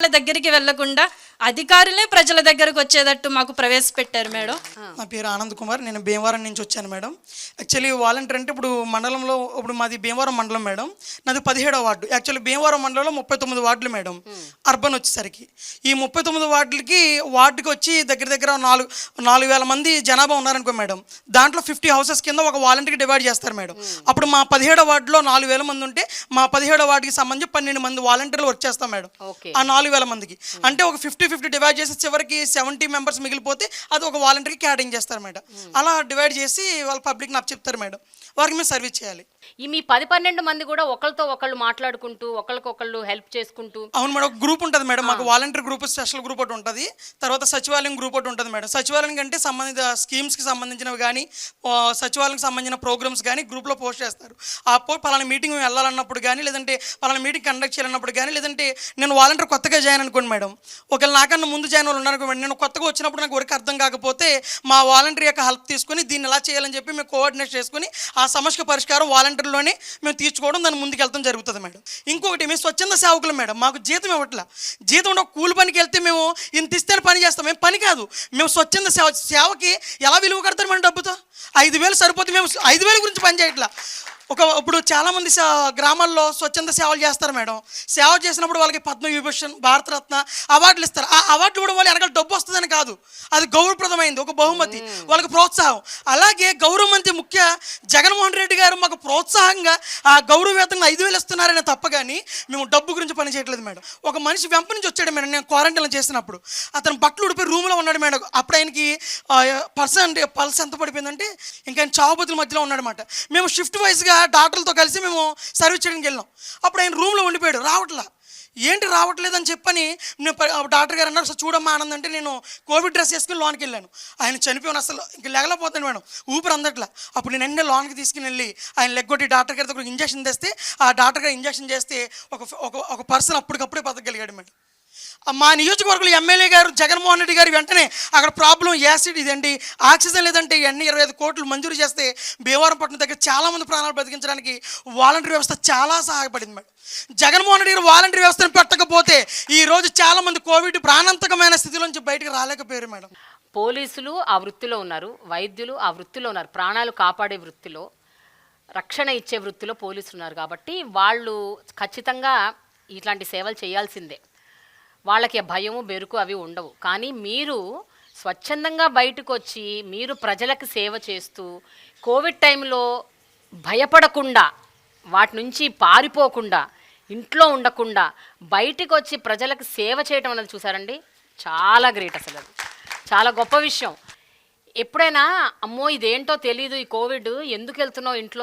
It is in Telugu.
వాళ్ళ దగ్గరికి వెళ్ళకుండా అధికారులే ప్రజల దగ్గరకు వచ్చేటట్టు మాకు ప్రవేశపెట్టారు మేడం. నా పేరు ఆనంద్ కుమార్ నేను భీమవరం నుంచి వచ్చాను మేడం. యాక్చువల్లీ వాలంటీర్ అంటే ఇప్పుడు మండలంలో ఇప్పుడు మాది భీమవరం మండలం మేడం. నాది పదిహేడవ వార్డు. యాక్చువల్లీ భీమవరం మండలంలో ముప్పై తొమ్మిది వార్డులు మేడం. అర్బన్ వచ్చేసరికి. ఈ ముప్పై తొమ్మిది వార్డులకి వార్డుకి వచ్చి దగ్గర దగ్గర నాలుగు నాలుగు వేల మంది జనాభా ఉన్నారనుకో మేడం. దాంట్లో ఫిఫ్టీ హౌసెస్ కింద ఒక వాలంటీర్కి డివైడ్ చేస్తారు మేడం. అప్పుడు మా పదిహేడవ వార్డులో నాలుగు వేల మంది ఉంటే మా పదిహేడవ వార్డుకి సంబంధించి పన్నెండు మంది వాలంటీర్లు వర్క్ చేస్తాం మేడం. ఓకే. ఆ నాలుగు వేల మందికి. అంటే ఒక ఫిఫ్టీ ఫిఫ్టీ డివైడ్ చేసి చివరికి సెవెంటీ మెంబర్స్ మిగిలిపోతే అది ఒక వాలంటీర్కి క్యాటింగ్ చేస్తారు మేడం. అలా డివైడ్ చేసి వాళ్ళ పబ్లిక్ నాకు చెప్తారు మేడం. వారికి మేము సర్వీస్ చేయాలి. ఈ మీ పది పన్నెండు మంది కూడా ఒకళ్ళతో ఒకళ్ళు మాట్లాడుకుంటూ ఒకళ్ళకొకళ్ళు హెల్ప్ చేసుకుంటూ. అవును మేడం ఒక గ్రూప్ ఉంటుంది మేడం. మాకు వాలంటీర్ గ్రూప్ స్పెషల్ గ్రూప్ ఒకటి ఉంటుంది. తర్వాత సచివాలయం గ్రూప్ ఒకటి ఉంటుంది మేడం. సచివాలయం కంటే సంబంధిత స్కీమ్స్కి సంబంధించినవి కానీ ఆ, సచివాలయంకి సంబంధించిన ప్రోగ్రామ్స్ కానీ గ్రూప్లో పోస్ట్ చేస్తారు. ఆ పో పలానా మీటింగ్ వెళ్ళాలన్నప్పుడు కానీ లేదంటే పలానా మీటింగ్ కండక్ట్ చేయాలన్నప్పుడు కానీ లేదంటే నేను వాలంటీర్ కొత్తగా జాయిన్ అనుకోండి మేడం. ఒకవేళ నాకన్నా ముందు జాయిన్ వాళ్ళు ఉన్నారు నేను కొత్తగా వచ్చినప్పుడు నాకు వరకు అర్థం కాకపోతే మా వాలంటీర్ యొక్క హెల్ప్ తీసుకొని దీన్ని ఎలా చేయాలని చెప్పి మేము కోఆర్డినేట్ చేసుకుని ఆ సమస్య పరిష్కారం వాలంటీర్లోనే మేము తీర్చుకోవడం దాన్ని ముందుకు వెళ్తాం జరుగుతుంది మేడం. ఇంకొకటి మేము స్వచ్ఛంద సేవకులు మేడం. మాకు జీతం ఇవ్వట్లా. జీతం ఉండే కూలి పనికి వెళ్తే మేము ఇంత ఇస్తేనే పని చేస్తాం. మేము పని కాదు. మేము స్వచ్ఛంద సేవ సేవకి ఎలా విలువ కడతారు మేడం డబ్బుతో? ఐదు వేలు సరిపోతే మేము ఐదు వేల గురించి పని చేయట్లా. ఒక ఇప్పుడు చాలామంది గ్రామాల్లో స్వచ్ఛంద సేవలు చేస్తారు మేడం. సేవ చేసినప్పుడు వాళ్ళకి పద్మ విభూషణ్ భారతరత్న అవార్డులు ఇస్తారు. ఆ అవార్డులు కూడా వాళ్ళు వెనకాల డబ్బు వస్తుందని కాదు. అది గౌరవప్రదమైంది ఒక బహుమతి వాళ్ళకి ప్రోత్సాహం. అలాగే గౌరవమంత్రి ముఖ్య జగన్మోహన్ రెడ్డి గారు మాకు ప్రోత్సాహంగా ఆ గౌరవ వేతంగా ఐదు వేలు ఇస్తున్నారనే తప్ప కానీ మేము డబ్బు గురించి పని చేయట్లేదు మేడం. ఒక మనిషి వెంప నుంచి వచ్చాడు మేడం నేను క్వారంటైన్లో చేసినప్పుడు. అతను బట్టలు ఉడిపోయి రూమ్లో ఉన్నాడు మేడం. అప్పుడు ఆయనకి పర్సన్ పల్స్ ఎంత పడిపోయిందంటే ఇంకా ఆయన చావుబతుల మధ్యలో ఉన్నాడనమాట మేము షిఫ్ట్ వైజ్గా డాక్టర్లతో కలిసి మేము సర్వీస్ చేయడానికి వెళ్ళాం. అప్పుడు ఆయన రూమ్లో ఉండిపోయాడు. రావట్లా. ఏంటి రావట్లేదని చెప్పని నేను ఆ డాక్టర్ గారు అన్నారు "సార్ చూడమ్మా ఆనంద్ అంటే నేను కోవిడ్ డ్రెస్ వేసుకుని లోనికి వెళ్ళాను. ఆయన చనిపోయిన అసలు. ఇంక లేగలేకపోతాను మేడం ఊపిరి అందట్లా. అప్పుడు నేను అన్నీ లోనికి తీసుకుని వెళ్ళి ఆయన లెగ్గొట్టి డాక్టర్ గారి దగ్గర ఇంజక్షన్ తెస్తే ఆ డాక్టర్ గారు ఇంజక్షన్ చేస్తే ఒక ఒక పర్సన్ అప్పటికప్పుడే బతకగలిగాడు మేడం. మా నియోజకవర్గంలో ఎమ్మెల్యే గారు జగన్మోహన్ రెడ్డి గారు వెంటనే అక్కడ ప్రాబ్లం యాసిడ్ ఇదండి ఆక్సిజన్ లేదంటే ఇవన్నీ ఇరవై ఐదు కోట్లు మంజూరు చేస్తే భీమవరంపట్నం దగ్గర చాలామంది ప్రాణాలు బతికించడానికి వాలంటీర్ వ్యవస్థ చాలా సహాయపడింది మేడం. జగన్మోహన్ రెడ్డి గారు వాలంటీర్ వ్యవస్థను పెట్టకపోతే ఈరోజు చాలామంది కోవిడ్ ప్రాణాంతకమైన స్థితిలోంచి బయటకు రాలేకపోయారు మేడం. పోలీసులు ఆ వృత్తిలో ఉన్నారు వైద్యులు ఆ వృత్తిలో ఉన్నారు ప్రాణాలు కాపాడే వృత్తిలో రక్షణ ఇచ్చే వృత్తిలో పోలీసులు ఉన్నారు కాబట్టి వాళ్ళు ఖచ్చితంగా ఇట్లాంటి సేవలు చేయాల్సిందే. వాళ్ళకి భయము బెరుకు అవి ఉండవు. కానీ మీరు స్వచ్ఛందంగా బయటకు వచ్చి మీరు ప్రజలకు సేవ చేస్తూ కోవిడ్ టైంలో భయపడకుండా వాటి నుంచి పారిపోకుండా ఇంట్లో ఉండకుండా బయటికి వచ్చి ప్రజలకు సేవ చేయటం అనేది చూసారండి? చాలా గ్రేట్ అసలు అది. చాలా గొప్ప విషయం. ఎప్పుడైనా అమ్మో ఇదేంటో తెలీదు ఈ కోవిడ్ ఎందుకు వెళ్తున్నావు ఇంట్లో?